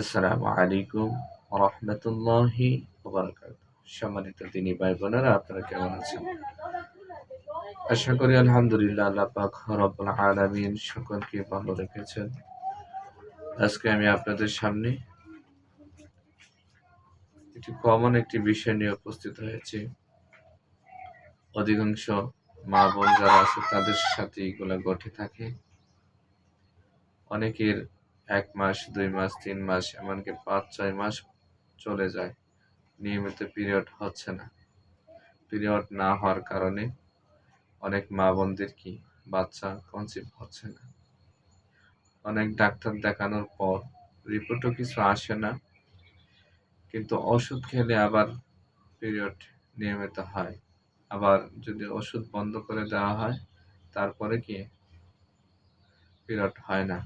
আসসালামু আলাইকুম রহমতুল্লাহি সম্মানিত তিনি ভাই বোনেরা আপনারা কেমন আছেন? আশা করি আলহামদুলিল্লাহ আল্লাহ পাক রব্বুল সকলকে ভালো রেখেছেন। আজকে আমি আপনাদের সামনে একটি কমন একটি বিষয় নিয়ে উপস্থিত হয়েছি। অধিকাংশ মা বোন যারা আছে, তাদের সাথে এগুলো ঘটে থাকে। অনেকের এক মাস, দুই মাস, তিন মাস, এমনকি পাঁচ, ছয় মাস চলে যায়। নিয়মিত পিরিয়ড হচ্ছে না। পিরিয়ড না হওয়ার কারণে অনেক মা বোনদের কি বাচ্চা কনসিভ হচ্ছে না। অনেক ডাক্তার দেখানোর পর রিপোর্টও কিছু আসে না, কিন্তু ওষুধ খেলে আবার পিরিয়ড নিয়মিত হয়। আবার যদি ওষুধ বন্ধ করে দেওয়া হয়, তারপরে কি পিরিয়ড হয় না।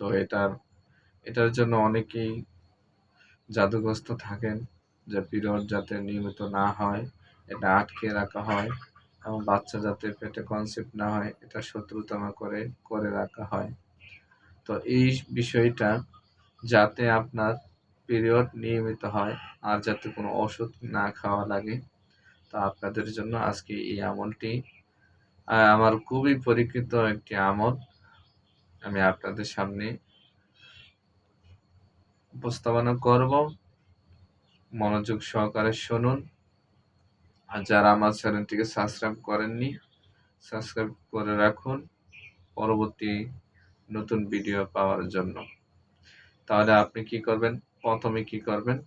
তো এটার এটার জন্য অনেকেই জাদুগ্রস্ত থাকেন যে পিরিয়ড যাতে নিয়মিত না হয়, এটা আটকে রাখা হয় এবং বাচ্চা যাতে পেটে কনসেপ্ট না হয়, এটা শত্রুতমা করে করে রাখা হয়। তো এই বিষয়টা যাতে আপনার পিরিয়ড নিয়মিত হয় আর যাতে কোনো ওষুধ না খাওয়া লাগে, তা আপনাদের জন্য আজকে এই আমলটি। আমার খুবই পরীক্ষিত একটি আমল। আমি আপনাদের সামনে উপস্থাপনা করব। মনোযোগ সহকারে শুনুন। আর যারা আমার চ্যানেলটিকে সাবস্ক্রাইব করেননি, সাবস্ক্রাইব করে রাখুন পরবর্তী নতুন ভিডিও পাওয়ার জন্য। তাহলে আপনি কি করবেন? প্রথমে কি করবেন?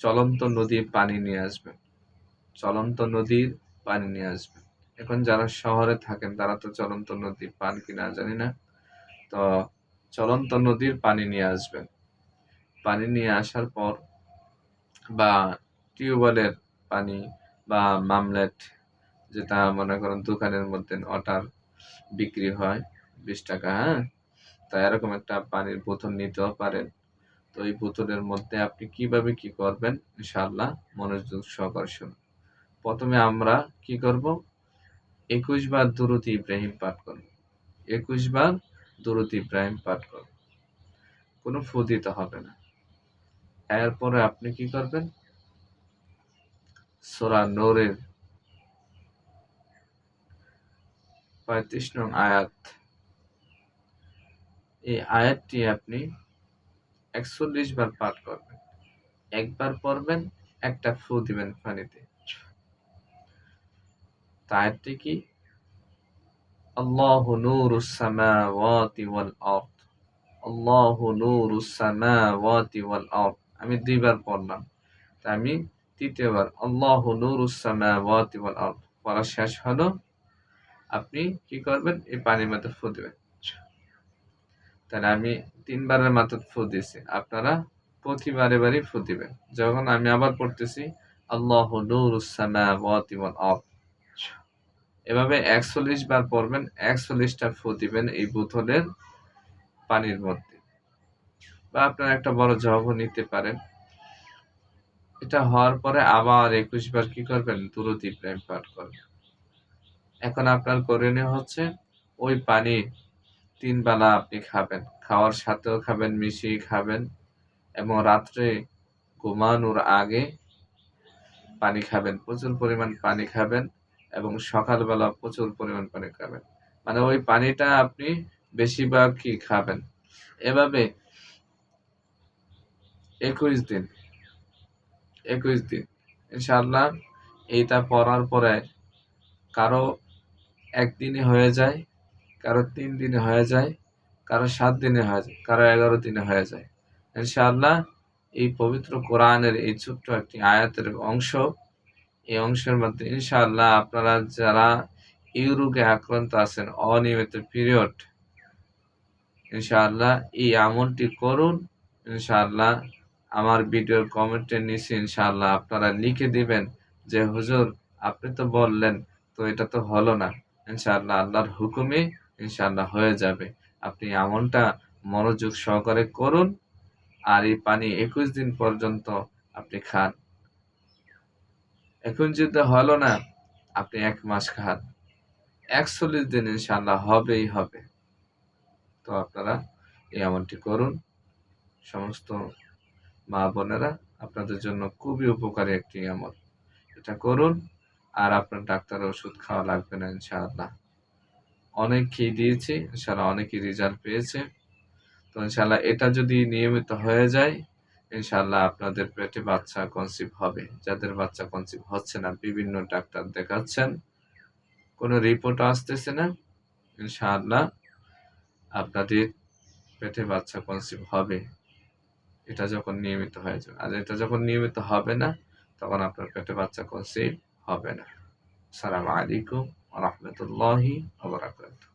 চলন্ত নদীর পানি নিয়ে আসবেন। চলন্ত নদীর পানি নিয়ে আসবেন। এখন যারা শহরে থাকেন, তারা তো চলন্ত নদী পান কিনা জানি না। তো চলন্ত নদীর পানি নিয়ে আসবেন। পানি নিয়ে আসার পর বা টিউবওয়েলের পানি বা মামলেট যেটা মনে করেন দোকানের মধ্যে অটার বিক্রি হয় বিশ টাকা হ্যাঁ? তা এরকম একটা পানির বোতল নিতেও পারেন। তো এই বোতলের মধ্যে আপনি কীভাবে কি করবেন? ইনশাআল্লাহ মনোযোগ সহকার শুনুন। প্রথমে আমরা কি করব? একুশ বার দুরুদ ইব্রাহিম পাঠ করুন একুশ বার দুরুদ ইব্রাহিম পাঠ করুন কোনো ফু দিতে হবে না। এরপরে আপনি কি করবেন? সোরা নোরের পঁয়ত্রিশ নং আয়াত। এই আয়াতটি আপনি একচল্লিশ বার পাঠ করবেন। একবার পড়বেন, একটা ফু দিবেন পানিতে। আয়াতটি কি? আল্লাহ নূরুস সামাওয়াতি ওয়াল আরদ। নূরুস সামাওয়াতি ওয়াল আরদ। আমি দুইবার পড়লাম, তা আমি তৃতীয়বার। আল্লাহ নূরুস সামাওয়াতি ওয়াল আরদ। পড়া শেষ হলো, আপনি কি করবেন? এই পানির মধ্যে ফু দিবেন। তাহলে আমি তিনবারের মাত্র ফু দিয়েছি। আপনারা প্রতিবারে বারে ফু দিবেন। যখন আমি আবার পড়তেছি, আল্লাহ নূরুস সামাওয়াতি ওয়াল আরদ। এভাবে একচল্লিশ বার পড়বেন, একচল্লিশটা ফু দিবেন এই বোতলের পানির মধ্যে। বা আপনার একটা বড় জগও নিতে পারেন। এটা হওয়ার পরে আবার একুশ বার কি করবেন? দুরুদ ইব্রাহিম পাঠ করবেন। এখন আপনার করণীয় হচ্ছে ওই পানি তিন বেলা আপনি খাবেন। খাওয়ার সাথেও খাবেন, মিশিয়ে খাবেন এবং রাত্রে ঘুমানোর আগে পানি খাবেন। প্রচুর পরিমাণ পানি খাবেন। এবং সকালবেলা প্রচুর পরিমাণ পানি খাবেন। মানে ওই পানিটা আপনি বেশিরভাগ কি খাবেন? এভাবে একুশ দিন একুশ দিন ইনশাল্লাহ এইটা পড়ার পরে কারও একদিনে হয়ে যায়, কারও তিন দিনে হয়ে যায়, কারও সাত দিনে হয়ে যায়, কারও এগারো দিনে হয়ে যায়। ইনশাআল্লাহ এই পবিত্র কোরআনের এই ছোট্ট একটি আয়াতের অংশ এই অংশের মধ্যে ইনশাআল্লাহ আপনারা যারা এই রোগে আক্রান্ত আছেন, অনিয়মিত পিরিয়ড ইনশাআল্লাহ এই আমলটি করুন। ইনশাআল্লাহ আমার ভিডিওর কমেন্টের নিচে ইনশাআল্লাহ আপনারা লিখে দিবেন যে, হুজুর, আপনি তো বললেন, তো এটা তো হলো না। ইনশাআল্লাহ আল্লাহর হুকুমে ইনশাআল্লাহ হয়ে যাবে। আপনি আমলটা মনোযোগ সহকারে করুন। আর এই পানি একুশ দিন পর্যন্ত আপনি খান। এখন যদি হলো না, আপনি এক মাস খান। একচল্লিশ দিন ইনশাল্লাহ হবেই হবে। তো আপনারা এই আমলটি করুন। সমস্ত মা বোনেরা আপনাদের জন্য খুবই উপকারী একটি আমল। এটা করুন, আর আপনার ডাক্তারের ওষুধ খাওয়া লাগবে না ইনশাআল্লাহ। অনেক খেয়ে দিয়েছি, ইনশাআল্লাহ অনেকই রেজাল্ট পেয়েছে। তো ইনশাআল্লাহ এটা যদি নিয়মিত হয়ে যায় ইনশাআল্লাহ আপনাদের পেটে বাচ্চা কনসিভ হবে। যাদের বাচ্চা কনসিভ হচ্ছে না, বিভিন্ন ডাক্তার দেখাচ্ছেন। কোনো রিপোর্ট আসতেছে না। ইনশাআল্লাহ আপনাদের পেটে বাচ্চা কনসিভ হবে। এটা যখন নিয়মিত হয়ে যাবে। আর এটা যখন নিয়মিত হবে না, তখন আপনার পেটে বাচ্চা কনসিভ হবে না। সালাম আলাইকুম রহমতুল্লাহি আবরাকাতুহ